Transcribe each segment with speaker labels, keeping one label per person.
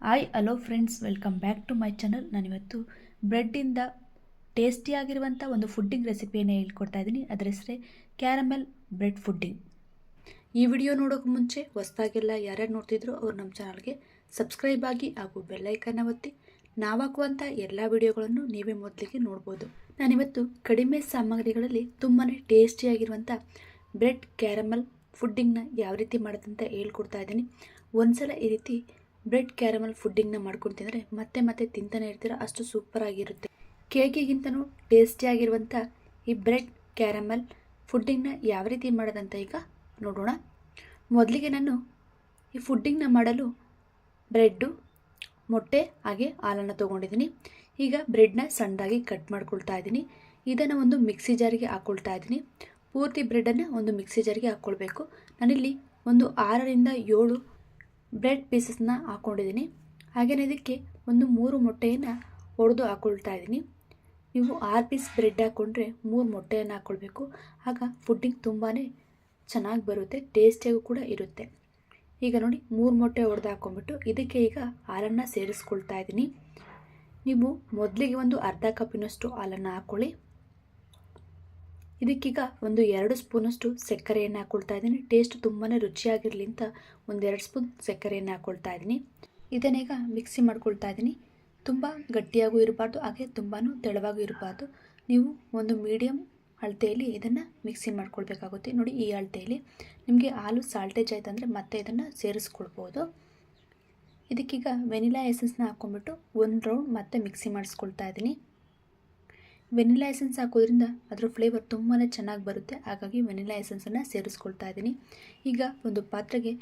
Speaker 1: Hi hello friends welcome back to my channel ನಾನಿವತ್ತು ಬ್ರೆಡ್ಡಿಂದ ಟೇಸ್ಟಿಯಾಗಿರುವಂಥ ಒಂದು ಫುಡ್ಡಿಂಗ್ ರೆಸಿಪಿಯನ್ನು ಹೇಳ್ಕೊಡ್ತಾ ಇದ್ದೀನಿ. ಅದರ ಹೆಸರೇ ಕ್ಯಾರಮೆಲ್ ಬ್ರೆಡ್ ಫುಡ್ಡಿಂಗ್ ಈ ವಿಡಿಯೋ ನೋಡೋಕೆ ಮುಂಚೆ ಹೊಸ್ದಾಗೆಲ್ಲ ಯಾರ್ಯಾರು ನೋಡ್ತಿದ್ರು ಅವರು ನಮ್ಮ ಚಾನಲ್ಗೆ ಸಬ್ಸ್ಕ್ರೈಬ್ ಆಗಿ ಹಾಗೂ ಬೆಲ್ಲೈಕನ್ನ ಒತ್ತಿ ನಾವಾಕುವಂಥ ಎಲ್ಲ ವಿಡಿಯೋಗಳನ್ನು ನೀವೇ ಮೊದಲಿಗೆ ನೋಡ್ಬೋದು. ನಾನಿವತ್ತು ಕಡಿಮೆ ಸಾಮಗ್ರಿಗಳಲ್ಲಿ ತುಂಬಾ ಟೇಸ್ಟಿಯಾಗಿರುವಂಥ ಬ್ರೆಡ್ ಕ್ಯಾರಮಲ್ ಫುಡ್ಡಿಂಗ್ನ ಯಾವ ರೀತಿ ಮಾಡೋದಂತ ಹೇಳ್ಕೊಡ್ತಾ ಇದ್ದೀನಿ. ಒಂದು ಸಲ ಈ ರೀತಿ ಬ್ರೆಡ್ ಕ್ಯಾರಮಲ್ ಫುಡ್ಡಿಂಗ್ನ ಮಾಡ್ಕೊಂಡು ತಿಂದರೆ ಮತ್ತೆ ಮತ್ತೆ ತಿಂತಾನೆ ಇರ್ತೀರ, ಅಷ್ಟು ಸೂಪರ್ ಆಗಿರುತ್ತೆ. ಕೇಕಿಗಿಂತನೂ ಟೇಸ್ಟಿಯಾಗಿರುವಂಥ ಈ ಬ್ರೆಡ್ ಕ್ಯಾರಮಲ್ ಫುಡ್ಡಿಂಗ್ನ ಯಾವ ರೀತಿ ಮಾಡೋದಂತ ಈಗ ನೋಡೋಣ. ಮೊದಲಿಗೆ ನಾನು ಈ ಫುಡ್ಡಿಂಗ್ನ ಮಾಡಲು ಬ್ರೆಡ್ಡು, ಮೊಟ್ಟೆ ಹಾಗೆ ಹಾಲನ್ನು ತೊಗೊಂಡಿದ್ದೀನಿ. ಈಗ ಬ್ರೆಡ್ನ ಸಣ್ಣದಾಗಿ ಕಟ್ ಮಾಡ್ಕೊಳ್ತಾ ಇದ್ದೀನಿ. ಇದನ್ನು ಒಂದು ಮಿಕ್ಸಿ ಜಾರಿಗೆ ಹಾಕ್ಕೊಳ್ತಾ ಇದ್ದೀನಿ. ಪೂರ್ತಿ ಬ್ರೆಡನ್ನು ಒಂದು ಮಿಕ್ಸಿ ಜಾರಿಗೆ ಹಾಕ್ಕೊಳ್ಬೇಕು ನಾನಿಲ್ಲಿ ಒಂದು ಆರರಿಂದ ಏಳು ಬ್ರೆಡ್ ಪೀಸಸ್ನ ಹಾಕ್ಕೊಂಡಿದ್ದೀನಿ ಹಾಗೆಯೇ ಇದಕ್ಕೆ ಒಂದು ಮೂರು ಮೊಟ್ಟೆಯನ್ನು ಒಡೆದು ಹಾಕ್ಕೊಳ್ತಾ ಇದ್ದೀನಿ. ನೀವು ಆರು ಪೀಸ್ ಬ್ರೆಡ್ ಹಾಕ್ಕೊಂಡ್ರೆ ಮೂರು ಮೊಟ್ಟೆಯನ್ನು ಹಾಕ್ಕೊಳ್ಬೇಕು ಆಗ ಫುಡ್ಡಿಂಗ್ ತುಂಬಾ ಚೆನ್ನಾಗಿ ಬರುತ್ತೆ, ಟೇಸ್ಟಿಯಾಗೂ ಕೂಡ ಇರುತ್ತೆ. ಈಗ ನೋಡಿ, ಮೂರು ಮೊಟ್ಟೆ ಹೊಡೆದು ಹಾಕ್ಕೊಂಬಿಟ್ಟು ಇದಕ್ಕೆ ಈಗ ಹಾಲನ್ನು ಸೇರಿಸ್ಕೊಳ್ತಾ ಇದ್ದೀನಿ. ನೀವು ಮೊದಲಿಗೆ ಒಂದು ಅರ್ಧ ಕಪ್ಪಿನಷ್ಟು ಹಾಲನ್ನು ಹಾಕ್ಕೊಳ್ಳಿ ಇದಕ್ಕೀಗ ಒಂದು ಎರಡು ಸ್ಪೂನಷ್ಟು ಸಕ್ಕರೆಯನ್ನು ಹಾಕ್ಕೊಳ್ತಾ ಇದ್ದೀನಿ. ಟೇಸ್ಟ್ ತುಂಬಾ ರುಚಿಯಾಗಿರಲಿ ಅಂತ ಒಂದೆರಡು ಸ್ಪೂನ್ ಸಕ್ಕರೆಯನ್ನು ಹಾಕ್ಕೊಳ್ತಾ ಇದ್ದೀನಿ. ಇದನ್ನೀಗ ಮಿಕ್ಸಿ ಮಾಡ್ಕೊಳ್ತಾ ಇದ್ದೀನಿ. ತುಂಬ ಗಟ್ಟಿಯಾಗೂ ಇರಬಾರ್ದು, ಹಾಗೆ ತುಂಬಾ ತೆಳುವಾಗೂ ಇರಬಾರ್ದು. ನೀವು ಒಂದು ಮೀಡಿಯಮ್ ಅಳತೆಯಲ್ಲಿ ಇದನ್ನು ಮಿಕ್ಸಿ ಮಾಡ್ಕೊಳ್ಬೇಕಾಗುತ್ತೆ. ನೋಡಿ ಈ ಅಳತೆಯಲ್ಲಿ ನಿಮಗೆ ಹಾಲು ಸಾಲ್ಟೇಜ್ ಆಯ್ತು ಅಂದರೆ ಮತ್ತೆ ಇದನ್ನು ಸೇರಿಸ್ಕೊಳ್ಬೋದು. ಇದಕ್ಕೀಗ ವೆನಿಲಾ ಎಸೆನ್ಸ್ನ ಹಾಕ್ಕೊಂಬಿಟ್ಟು ಒಂದು ರೌಂಡ್ ಮತ್ತೆ ಮಿಕ್ಸಿ ಮಾಡಿಸ್ಕೊಳ್ತಾ ಇದ್ದೀನಿ. ವೆನಿಲಾ ಎಸೆನ್ಸ್ ಹಾಕೋದ್ರಿಂದ ಅದರ ಫ್ಲೇವರ್ ತುಂಬಾ ಚೆನ್ನಾಗಿ ಬರುತ್ತೆ. ಹಾಗಾಗಿ ವೆನಿಲಾ ಎಸೆನ್ಸನ್ನು ಸೇರಿಸ್ಕೊಳ್ತಾ ಇದ್ದೀನಿ ಈಗ ಒಂದು ಪಾತ್ರೆಗೆ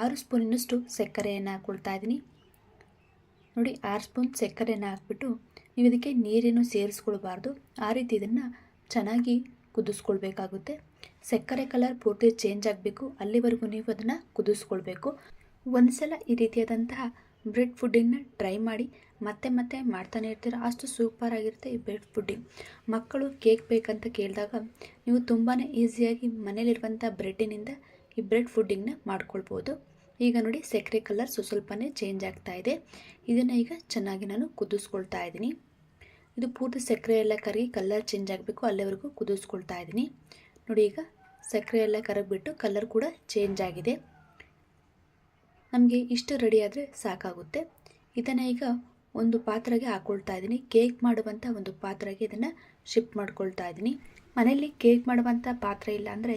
Speaker 1: ಆರು ಸ್ಪೂನಿನಷ್ಟು ಸಕ್ಕರೆಯನ್ನು ಹಾಕ್ಕೊಳ್ತಾ ಇದ್ದೀನಿ ನೋಡಿ, ಆರು ಸ್ಪೂನ್ ಸಕ್ಕರೆಯನ್ನು ಹಾಕ್ಬಿಟ್ಟು ನೀವು ಇದಕ್ಕೆ ನೀರೇನು ಸೇರಿಸ್ಕೊಳ್ಬಾರ್ದು. ಆ ರೀತಿ ಇದನ್ನು ಚೆನ್ನಾಗಿ ಕುದಿಸ್ಕೊಳ್ಬೇಕಾಗುತ್ತೆ. ಸಕ್ಕರೆ ಕಲರ್ ಪೂರ್ತಿ ಚೇಂಜ್ ಆಗಬೇಕು. ಅಲ್ಲಿವರೆಗೂ ನೀವು ಅದನ್ನು ಕುದಿಸ್ಕೊಳ್ಬೇಕು. ಒಂದು ಸಲ ಈ ರೀತಿಯಾದಂತಹ ಬ್ರೆಡ್ ಫುಡ್ಡಿಂಗ್ನ ಟ್ರೈ ಮಾಡಿ, ಮತ್ತೆ ಮತ್ತೆ ಮಾಡ್ತಾನೆ ಇರ್ತೀರ. ಅಷ್ಟು ಸೂಪರ್ ಆಗಿರುತ್ತೆ ಈ ಬ್ರೆಡ್ ಫುಡ್ಡಿಂಗ್ ಮಕ್ಕಳು ಕೇಕ್ ಬೇಕಂತ ಕೇಳಿದಾಗ ನೀವು ತುಂಬಾ ಈಸಿಯಾಗಿ ಮನೇಲಿರುವಂಥ ಬ್ರೆಡ್ಡಿನಿಂದ ಈ ಬ್ರೆಡ್ ಫುಡ್ಡಿಂಗ್ನ ಮಾಡ್ಕೊಳ್ಬೋದು. ಈಗ ನೋಡಿ ಸಕ್ಕರೆ ಕಲರ್ ಸ್ವಲ್ಪನೇ ಚೇಂಜ್ ಆಗ್ತಾ ಇದೆ. ಇದನ್ನು ಈಗ ಚೆನ್ನಾಗಿ ನಾನು ಕುದಿಸ್ಕೊಳ್ತಾ ಇದ್ದೀನಿ. ಇದು ಪೂರ್ತಿ ಸಕ್ಕರೆ ಎಲ್ಲ ಕರಗಿ ಕಲರ್ ಚೇಂಜ್ ಆಗಬೇಕು, ಅಲ್ಲಿವರೆಗೂ ಕುದಿಸ್ಕೊಳ್ತಾ ಇದ್ದೀನಿ. ನೋಡಿ ಈಗ ಸಕ್ಕರೆ ಎಲ್ಲ ಕರಗಿಬಿಟ್ಟು ಕಲರ್ ಕೂಡ ಚೇಂಜ್ ಆಗಿದೆ. ನಮಗೆ ಇಷ್ಟು ರೆಡಿ ಆದರೆ ಸಾಕಾಗುತ್ತೆ. ಇದನ್ನು ಈಗ ಒಂದು ಪಾತ್ರೆಗೆ ಹಾಕ್ಕೊಳ್ತಾ ಇದ್ದೀನಿ. ಕೇಕ್ ಮಾಡುವಂಥ ಒಂದು ಪಾತ್ರೆಗೆ ಇದನ್ನು ಶಿಫ್ಟ್ ಮಾಡ್ಕೊಳ್ತಾ ಇದ್ದೀನಿ. ಮನೆಯಲ್ಲಿ ಕೇಕ್ ಮಾಡುವಂಥ ಪಾತ್ರೆ ಇಲ್ಲ ಅಂದರೆ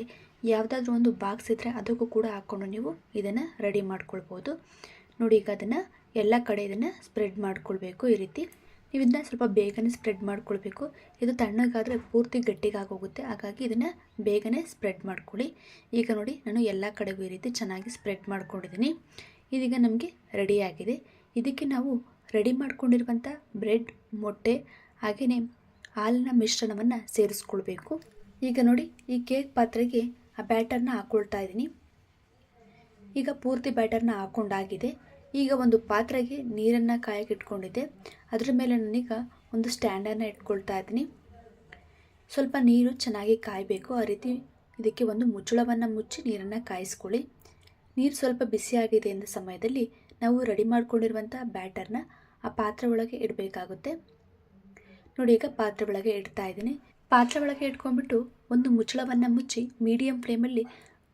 Speaker 1: ಯಾವುದಾದ್ರೂ ಒಂದು ಬಾಕ್ಸ್ ಇದ್ದರೆ ಅದಕ್ಕೂ ಕೂಡ ಹಾಕ್ಕೊಂಡು ನೀವು ಇದನ್ನು ರೆಡಿ ಮಾಡ್ಕೊಳ್ಬೋದು. ನೋಡಿ ಈಗ ಅದನ್ನು ಎಲ್ಲ ಕಡೆ ಇದನ್ನು ಸ್ಪ್ರೆಡ್ ಮಾಡ್ಕೊಳ್ಬೇಕು ಈ ರೀತಿ. ಇದನ್ನ ಸ್ವಲ್ಪ ಬೇಗನೆ ಸ್ಪ್ರೆಡ್ ಮಾಡ್ಕೊಳ್ಬೇಕು. ಇದು ತಣ್ಣಗಾದರೆ ಪೂರ್ತಿ ಗಟ್ಟಿಗಾಗೋಗುತ್ತೆ. ಹಾಗಾಗಿ ಇದನ್ನು ಬೇಗನೆ ಸ್ಪ್ರೆಡ್ ಮಾಡ್ಕೊಳ್ಳಿ. ಈಗ ನೋಡಿ, ನಾನು ಎಲ್ಲ ಕಡೆಗೂ ಈ ರೀತಿ ಚೆನ್ನಾಗಿ ಸ್ಪ್ರೆಡ್ ಮಾಡ್ಕೊಂಡಿದ್ದೀನಿ. ಇದೀಗ ನಮಗೆ ರೆಡಿಯಾಗಿದೆ ಇದಕ್ಕೆ ನಾವು ರೆಡಿ ಮಾಡ್ಕೊಂಡಿರುವಂಥ ಬ್ರೆಡ್ ಮೊಟ್ಟೆ ಹಾಗೆಯೇ ಹಾಲಿನ ಮಿಶ್ರಣವನ್ನು ಸೇರಿಸ್ಕೊಳ್ಬೇಕು. ಈಗ ನೋಡಿ, ಈ ಕೇಕ್ ಪಾತ್ರೆಗೆ ಆ ಬ್ಯಾಟರ್ನ ಹಾಕ್ಕೊಳ್ತಾ ಇದ್ದೀನಿ. ಈಗ ಪೂರ್ತಿ ಬ್ಯಾಟರ್ನ ಹಾಕ್ಕೊಂಡಾಗಿದೆ ಈಗ ಒಂದು ಪಾತ್ರೆಗೆ ನೀರನ್ನು ಕಾಯಕ್ಕೆ ಇಟ್ಕೊಂಡಿದ್ದೆ. ಅದರ ಮೇಲೆ ನಾನೀಗ ಒಂದು ಸ್ಟ್ಯಾಂಡನ್ನು ಇಟ್ಕೊಳ್ತಾ ಇದ್ದೀನಿ. ಸ್ವಲ್ಪ ನೀರು ಚೆನ್ನಾಗಿ ಕಾಯಬೇಕು. ಆ ರೀತಿ ಇದಕ್ಕೆ ಒಂದು ಮುಚ್ಚಳವನ್ನು ಮುಚ್ಚಿ ನೀರನ್ನು ಕಾಯಿಸ್ಕೊಳ್ಳಿ. ನೀರು ಸ್ವಲ್ಪ ಬಿಸಿಯಾಗಿದೆ ಎಂದ ಸಮಯದಲ್ಲಿ ನಾವು ರೆಡಿ ಮಾಡ್ಕೊಂಡಿರುವಂಥ ಬ್ಯಾಟರ್ನ ಆ ಪಾತ್ರೆ ಒಳಗೆ ಇಡಬೇಕಾಗುತ್ತೆ. ನೋಡಿ, ಈಗ ಪಾತ್ರೆ ಒಳಗೆ ಇಡ್ತಾ ಇದ್ದೀನಿ. ಪಾತ್ರೆ ಒಳಗೆ ಇಟ್ಕೊಂಡ್ಬಿಟ್ಟು ಒಂದು ಮುಚ್ಚಳವನ್ನು ಮುಚ್ಚಿ ಮೀಡಿಯಮ್ ಫ್ಲೇಮಲ್ಲಿ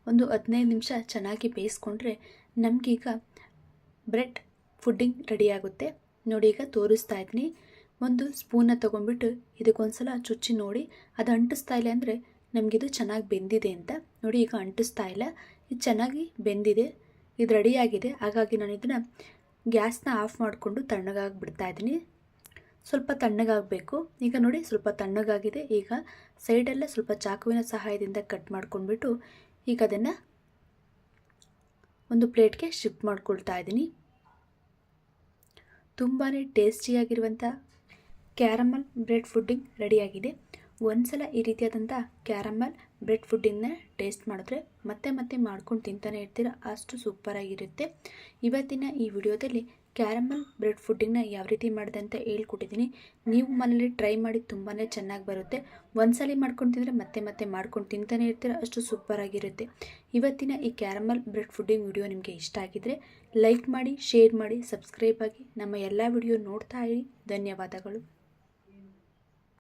Speaker 1: ಒಂದು ಹದಿನೈದು ನಿಮಿಷ ಚೆನ್ನಾಗಿ ಬೇಯಿಸ್ಕೊಂಡ್ರೆ ನಮಗೀಗ ಬ್ರೆಡ್ ಫುಡ್ಡಿಂಗ್ ರೆಡಿಯಾಗುತ್ತೆ ನೋಡಿ ಈಗ ತೋರಿಸ್ತಾ ಇದ್ದೀನಿ ಒಂದು ಸ್ಪೂನ ತೊಗೊಂಡ್ಬಿಟ್ಟು ಇದಕ್ಕೊಂದ್ಸಲ ಚುಚ್ಚಿ ನೋಡಿ. ಅದು ಅಂಟಿಸ್ತಾ ಇಲ್ಲ ಅಂದರೆ ನಮಗಿದು ಚೆನ್ನಾಗಿ ಬೆಂದಿದೆ ಅಂತ. ನೋಡಿ ಈಗ ಅಂಟಿಸ್ತಾ ಇಲ್ಲ. ಇದು ಚೆನ್ನಾಗಿ ಬೆಂದಿದೆ. ಇದು ರೆಡಿಯಾಗಿದೆ ಹಾಗಾಗಿ ನಾನು ಇದನ್ನು ಗ್ಯಾಸ್ನ ಆಫ್ ಮಾಡಿಕೊಂಡು ತಣ್ಣಗಾಗಿ ಬಿಡ್ತಾ ಇದ್ದೀನಿ. ಸ್ವಲ್ಪ ತಣ್ಣಗಾಗಬೇಕು. ಈಗ ನೋಡಿ ಸ್ವಲ್ಪ ತಣ್ಣಗಾಗಿದೆ. ಈಗ ಸೈಡೆಲ್ಲ ಸ್ವಲ್ಪ ಚಾಕುವಿನ ಸಹಾಯದಿಂದ ಕಟ್ ಮಾಡ್ಕೊಂಡ್ಬಿಟ್ಟು ಈಗ ಅದನ್ನು ಒಂದು ಪ್ಲೇಟ್ಗೆ ಶಿಫ್ಟ್ ಮಾಡ್ಕೊಳ್ತಾ ಇದ್ದೀನಿ. ತುಂಬಾ ಟೇಸ್ಟಿಯಾಗಿರುವಂಥ ಕ್ಯಾರಮಲ್ ಬ್ರೆಡ್ ಫುಡ್ಡಿಂಗ್ ರೆಡಿಯಾಗಿದೆ. ಒಂದ್ಸಲ ಈ ರೀತಿಯಾದಂಥ ಕ್ಯಾರಮಲ್ ಬ್ರೆಡ್ ಫುಡ್ಡಿಂಗ್ನ ಟೇಸ್ಟ್ ಮಾಡಿದ್ರೆ ಮತ್ತೆ ಮತ್ತೆ ಮಾಡ್ಕೊಂಡು ತಿಂತಾನೆ ಇರ್ತೀರ. ಅಷ್ಟು ಸೂಪರಾಗಿರುತ್ತೆ. ಇವತ್ತಿನ ಈ ವಿಡಿಯೋದಲ್ಲಿ ಕ್ಯಾರಮಲ್ ಬ್ರೆಡ್ ಫುಡ್ಡಿಂಗ್ನ ಯಾವ ರೀತಿ ಮಾಡಿದೆ ಅಂತ ಹೇಳ್ಕೊಟ್ಟಿದ್ದೀನಿ. ನೀವು ಮನೇಲಿ ಟ್ರೈ ಮಾಡಿ ತುಂಬಾ ಚೆನ್ನಾಗಿ ಬರುತ್ತೆ. ಒಂದ್ಸಲಿ ಮಾಡ್ಕೊಂಡು ತಿಂದರೆ ಮತ್ತೆ ಮತ್ತೆ ಮಾಡ್ಕೊಂಡು ತಿಂತಾನೆ ಇರ್ತೀರ, ಅಷ್ಟು ಸೂಪರಾಗಿರುತ್ತೆ ಇವತ್ತಿನ ಈ ಕ್ಯಾರಮಲ್ ಬ್ರೆಡ್ ಫುಡ್ಡಿಂಗ್ ವಿಡಿಯೋ ನಿಮಗೆ ಇಷ್ಟ ಆಗಿದ್ರೆ ಲೈಕ್ ಮಾಡಿ, ಶೇರ್ ಮಾಡಿ, ಸಬ್ಸ್ಕ್ರೈಬ್ ಆಗಿ ನಮ್ಮ ಎಲ್ಲ ವಿಡಿಯೋ ನೋಡ್ತಾ ಇರಿ. ಧನ್ಯವಾದಗಳು.